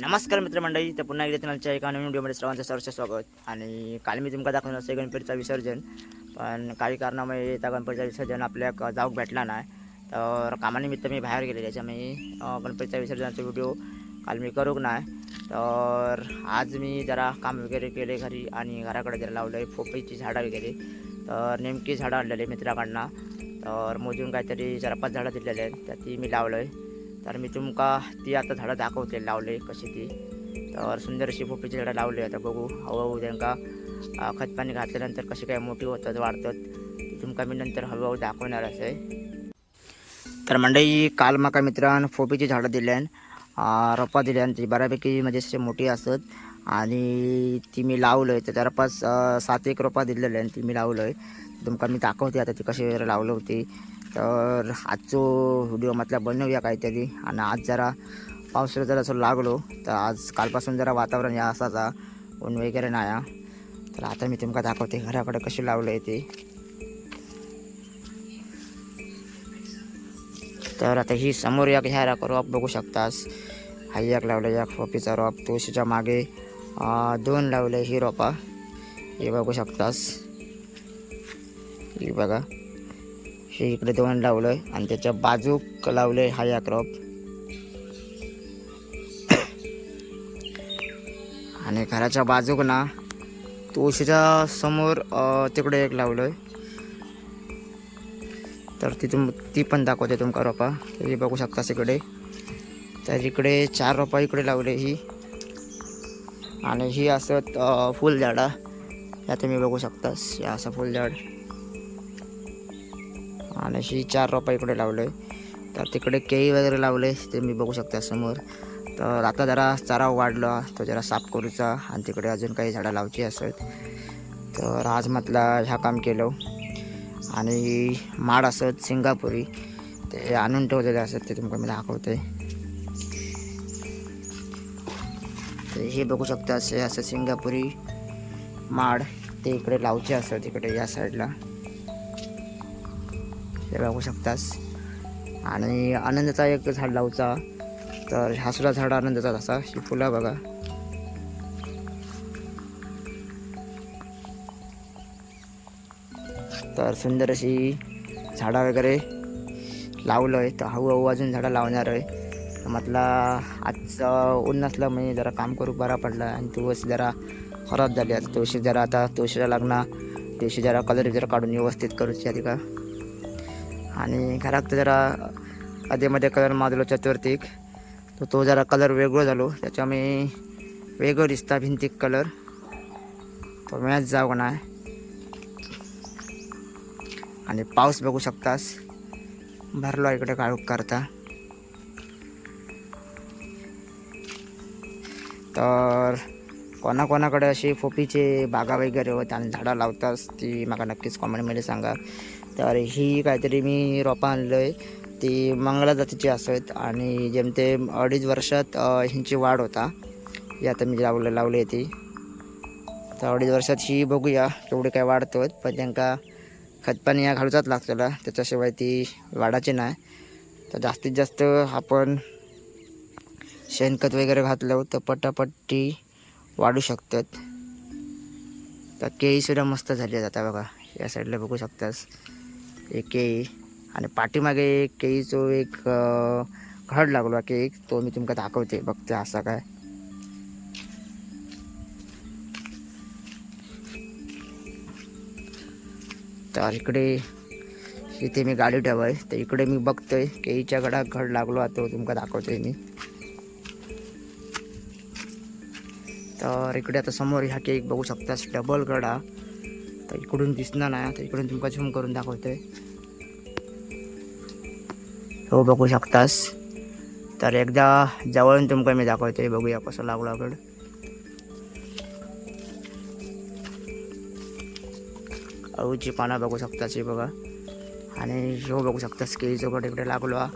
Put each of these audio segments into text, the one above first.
नमस्कार मित्रमंडळी तर पुन्हा एकदा तुमच्या एका नवीन व्हिडिओमध्ये सर्वांचं सहर्ष स्वागत. आणि काल मी तुमका दाखवलं असं गणपतीचं विसर्जन पण काही कारणामुळे त्या गणपतीचं विसर्जन आपल्या जाऊक भेटला नाही. तर कामानिमित्त मी बाहेर गेले त्याच्यामुळे गणपतीचा विसर्जनाचा व्हिडिओ काल मी करूक नाही. तर आज मी जरा काम वगैरे केले घरी आणि घराकडे जरा लावलं आहे पोपईची झाडं वगैरे. तर नेमकी झाडं आणलेली मित्राकडनं. तर मोजून काहीतरी चार पाच झाडं दिलेली आहेत तर ती मी लावलं आहे तर मी तुमका ती आता झाडं दाखवते लावले कशी ती. तर सुंदर अशी पोपीची झाडं लावली आता बघू. हळूहळू त्यांना खतपाणी घातल्यानंतर कशी काय मोठी होतात वाढतात ती तुमका मी नंतर हळूहळू दाखवणार आहे तर मंडळी काल माका मित्रांन फोपीची झाडं दिल्यान रोपा दिल्यान ती बऱ्यापैकी म्हणजे अशी मोठी असत. आणि ती मी लावलंय तर जवळपास सात एक रोपा दिलेल्या ती मी लावलंय. तुमका मी दाखवते आता ती कशी लावलं होती. तर आजचो व्हिडिओ म्हटलं बनवूया काहीतरी. आणि आज जरा पावसाळा जरा असं लागलो तर आज कालपासून जरा वातावरण या असाचा ऊन वगैरे नाही तर आता मी तुमका दाखवते घराकडे कशी लावलं आहे ते. तर आता ही समोर एक ह्या रॉप बघू शकतास. हा एक लावलं या कॉफीचा रॉप तुळशीच्या मागे दोन लावले ही रोपा. हे बघू शकतास. ही बघा. हे इकडे दोन लावलं आहे आणि त्याच्या बाजूक लावलंय हा या क्रॉप आणि घराच्या बाजूक ना तुळशीच्या समोर तिकडे एक लावलं आहे तर ती तुम ती पण दाखवते तुमका रोपा. तरी बघू शकतास इकडे तर इकडे चार रोपा इकडे लावले ही. आणि ही असत अं, फुलझाडा. या तुम्ही बघू शकतास या असं फुलझाड. आणि अशी चार रोपा इकडे लावले. तर तिकडे केळी वगैरे लावले ते मी बघू शकता समोर. तर आता जरा चारा वाढला तो जरा साफ करूचा आणि तिकडे अजून काही झाडं लावची असत तर आज म्हटला ह्या काम केलं. आणि माड असत सिंगापुरी ते आणून ठेवलेले असत ते तुमका मी दाखवते. तर हे बघू शकता असे असं सिंगापुरी माड ते इकडे लावचे असत इकडे या साईडला. ते बघू शकतास. आणि आनंदाचा एक झाड लावचा. तर हा सुद्धा झाड आनंदाचा असा. ही फुलं बघा. तर सुंदर अशी झाडं वगैरे लावलं आहे तर हळूहळू अजून झाडं लावणार आहे. म्हटलं म्हटला आजचं ऊन नसलं म्हणजे जरा काम करू बरा पडला. आणि तुळस जरा खराब झाली. आता तुळशी जरा आता तुळशीला लग्ना तुळशी जरा कलर जरा काढून व्यवस्थित करूची आधी का? आणि घरात जरा आधीमध्ये कलर माजलो चतुर्थीक. तर तो जरा कलर वेगळो झालो. त्याच्यामुळे वेगळं दिसता भिंतीक कलर तो मॅच जाऊ नाही आणि पाऊस बघू शकतास. भरलो इकडे काळूक करता तर कोणाकोणाकडे अशी फोपीचे बागा वगैरे होत आणि झाडं लावतास ती मला नक्कीच कॉमेंटमध्ये सांगा. तर ही काहीतरी मी रोपं आणलं आहे ती मंगला जातीची असत आणि जेमतेम अडीच वर्षात ह्यांची वाढ होता. ही आता मी लावलं लावली आहे ती. तर अडीच वर्षात ही बघूया केवढी काय वाढतो पण त्यांका खतपाणी या घालूचाच लागतेला त्याच्याशिवाय ती वाढायची नाही. तर जास्तीत जास्त आपण शेणखत वगैरे घातलं तर पटापट ती वाढू शकतात. तर केळीसुद्धा मस्त झाली आहेत आता बघा. या साईडला बघू शकतास. एक केळी आणि पाठीमागे एक केळीचो एक घड लागलो केक तो मी तुमका दाखवते बघते असा काय. तर इकडे इथे मी गाडी ठेवाय तर इकडे मी बघतोय केळीच्या गडात घड लागलो तो तुमका दाखवतोय मी. तर इकडे आता समोर ह्या केक बघू शकतास डबल गडा. तर इकडून दिसणार नाही तर इकडून तुमका झूम करून दाखवतोय. हो बघू शकतास. तर एकदा जवळून तुमका मी दाखवतोय बघूया कसं लागलो आकड अळूची पानं बघू शकतास हे बघा. आणि ह्यो बघू शकतास केळीचं गड इकडे लागलो. हा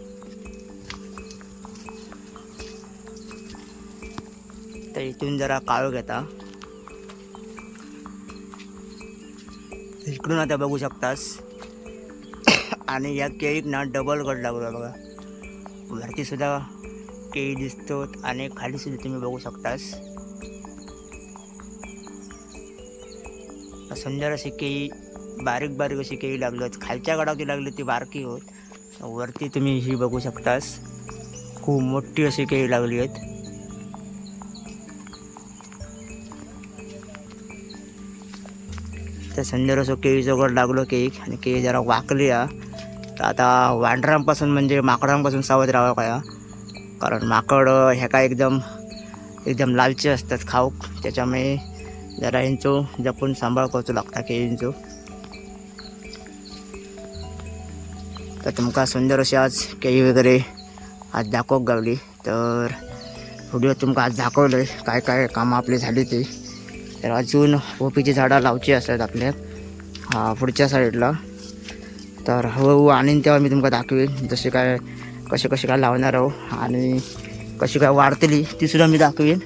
तर इथून जरा काळो घेता. इकडून आता बघू शकतास. आणि या केळीत ना डबल गड लागलो बघा. वरतीसुद्धा केळी दिसतो आणि खालीसुद्धा तुम्ही बघू शकतास. सुंदर अशी केळी बारीक बारीक अशी केळी लागली आहेत खालच्या गडावरती लागली ती बारकी होत. वरती तुम्ही ही बघू शकतास. खूप मोठी अशी केळी लागली आहेत तर सुंदर असं केळीचं गड लागलो केक आणि केळी जरा वाकली हा. तर आता वांढरांपासून म्हणजे माकडांपासून सावध राहावं का? कारण माकड ह्या काय एकदम एकदम लालचे असतात खाऊक. त्याच्यामुळे जरा यांचो जपून सांभाळ करचो लागता केळींचो तर तुमका सुंदर अशी आज केळी वगैरे आज दाखवक गावली. तर व्हिडिओ तुमका आज दाखवलं आहे काय काय कामं आपली झाली ती. तर अजून ओपीची झाडं लावची असतात आपल्या पुढच्या साईडला तर हळूहळू आणीन तेव्हा मी तुमका दाखवेन जसे काय कसे कसे काय लावणार आहो आणि कशी काय वाढतली ती सुद्धा मी दाखवेन.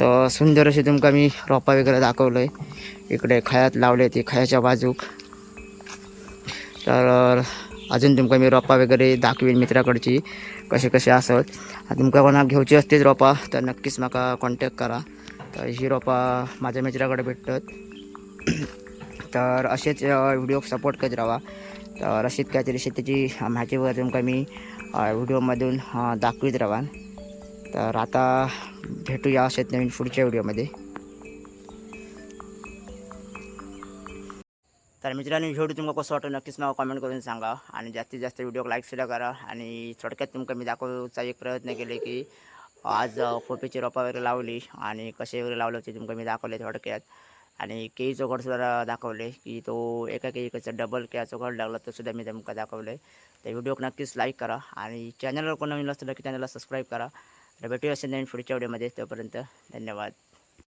तर सुंदर अशी तुमका मी रोपा वगैरे दाखवलं आहे इकडे खयात लावले ते खयाच्या बाजूक. तर अजून तुमका मी रोपा वगैरे दाखवेन मित्राकडची कसे कसे असत. तुमका कोणाक घेवची असतेच रोपा तर नक्कीच म्हाका कॉन्टॅक्ट करा. तर ही रोपा माझ्या मित्राकडे भेटतात. तर असेच व्हिडिओ सपोर्ट करत राहा. तर असेच काहीतरी शेतीची माहिती वगैरे तुमका मी व्हिडिओमधून दाखवित दाखवीत राहा. तर आता भेटूया असेच नवीन पुढच्या व्हिडिओमध्ये तर मित्रांनो व्हिडिओ तुमका कसं वाटतं नक्कीच मला कमेंट करून सांगा आणि जास्तीत जास्त व्हिडिओ लाईक सुद्धा करा आणि थोडक्यात तुमका मी दाखवचा एक प्रयत्न केले की आज कोपीची रोपा वगैरे लावली आणि कसे वगैरे लावले होते तुमका मी दाखवले थोडक्यात. आणि केळीचं चौघडसुद्धा दाखवले की तो एका केळीकडचा डबल केळा घड लागला तो सुद्धा मी तुमका दाखवलं. आहे तर व्हिडिओ नक्कीच लाईक करा आणि चॅनलवर कोण नवीन असतं की चॅनलला सबस्क्राईब करा. तर भेटूया असेल नवीन पुढच्या व्हिडिओमध्ये तोपर्यंत धन्यवाद.